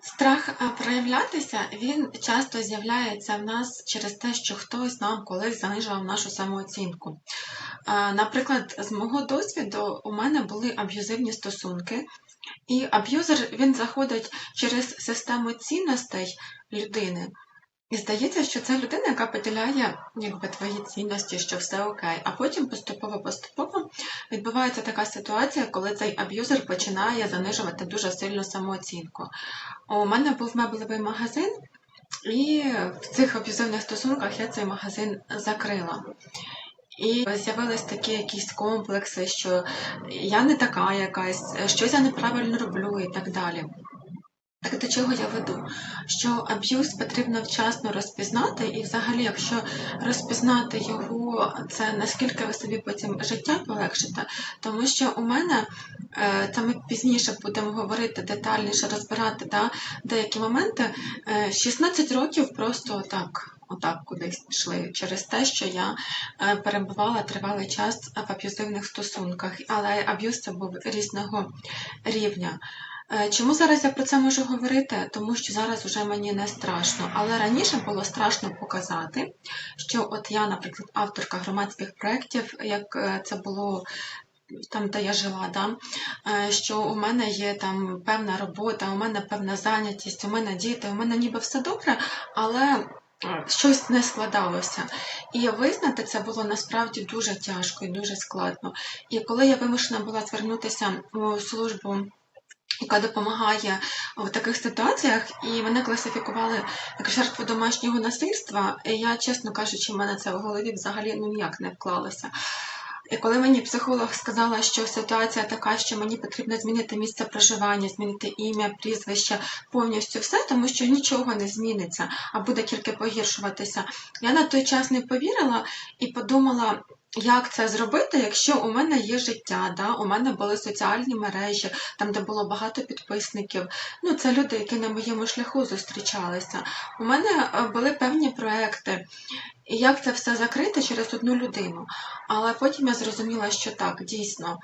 Страх проявлятися, він часто з'являється в нас через те, що хтось нам колись занижував нашу самооцінку. Наприклад, з мого досвіду у мене були аб'юзивні стосунки, і аб'юзер він заходить через систему цінностей людини. І здається, що це людина, яка поділяє якби, твої цінності, що все окей. А потім поступово-поступово відбувається така ситуація, коли цей аб'юзер починає занижувати дуже сильно самооцінку. У мене був меблевий магазин, і в цих аб'юзивних стосунках я цей магазин закрила. І з'явились такі якісь комплекси, що я не така якась, щось я неправильно роблю і так далі. Так до чого я веду? Що аб'юз потрібно вчасно розпізнати, і взагалі, якщо розпізнати його, це наскільки ви собі потім життя полегшите, тому що у мене е, це ми пізніше будемо говорити детальніше, розбирати да, деякі моменти. Е, 16 років просто отак. Отак кудись пішли через те, що я е, перебувала тривалий час в аб'юзивних стосунках, але аб'юз це був різного рівня. Е, Чому зараз я про це можу говорити? Тому що зараз вже мені не страшно, але раніше було страшно показати, що от я, наприклад, авторка громадських проєктів, як е, це було там, де я жила, да? е, що у мене є там певна робота, у мене певна зайнятість, у мене діти, у мене ніби все добре, але щось не складалося. І визнати це було насправді дуже тяжко і дуже складно. І коли я вимушена була звернутися у службу яка допомагає в таких ситуаціях, і мене класифікували як жертву домашнього насильства. І я, чесно кажучи, в мене це в голові взагалі ну ніяк не вклалося. І коли мені психолог сказала, що ситуація така, що мені потрібно змінити місце проживання, змінити ім'я, прізвище, повністю все, тому що нічого не зміниться, а буде тільки погіршуватися. Я на той час не повірила і подумала, як це зробити, якщо у мене є життя, да? у мене були соціальні мережі, там, де було багато підписників. Ну, це люди, які на моєму шляху зустрічалися. У мене е, були певні проекти. І як це все закрити через одну людину. Але потім я зрозуміла, що так, дійсно,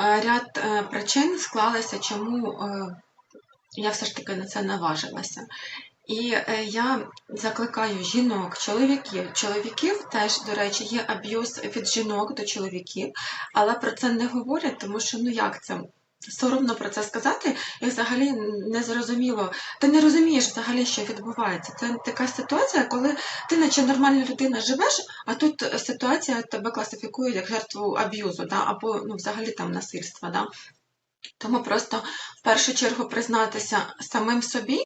е, ряд е, причин склалися, чому я все ж таки на це наважилася. І е, я закликаю жінок, чоловіків. Чоловіків теж, до речі, є аб'юз від жінок до чоловіків, але про це не говорять, тому що ну як це? Соромно про це сказати, і взагалі не зрозуміло. Ти не розумієш взагалі, що відбувається. Це така ситуація, коли ти, наче нормальна людина, живеш, а тут ситуація тебе класифікує як жертву аб'юзу, да? або ну, взагалі там насильства. Да? Тому просто в першу чергу признатися самим собі,